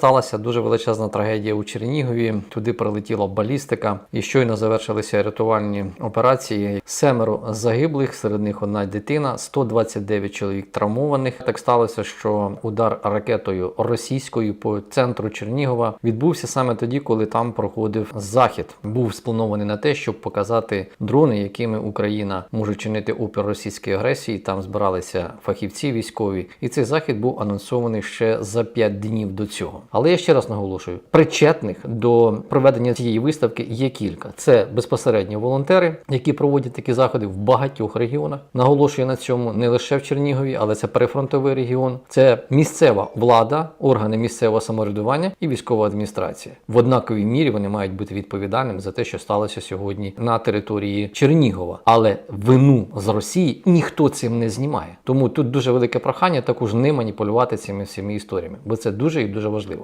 Сталася дуже величезна трагедія у Чернігові. Туди прилетіла балістика, і щойно завершилися рятувальні операції. Семеро загиблих, серед них одна дитина, 129 чоловік травмованих. Так сталося, що удар ракетою російською по центру Чернігова відбувся саме тоді, коли там проходив захід. Був спланований на те, щоб показати дрони, якими Україна може чинити опір російській агресії. Там збиралися фахівці військові, і цей захід був анонсований ще за 5 днів до цього. Але я ще раз наголошую: причетних до проведення цієї виставки є кілька. Це безпосередньо волонтери, які проводять такі заходи в багатьох регіонах. Наголошую на цьому не лише в Чернігові, але це перифронтовий регіон. Це місцева влада, органи місцевого самоврядування і військова адміністрація. В однаковій мірі вони мають бути відповідальними за те, що сталося сьогодні на території Чернігова. Але вину з Росії ніхто цим не знімає. Тому тут дуже велике прохання також не маніпулювати цими всіми історіями, бо це дуже і дуже важливо.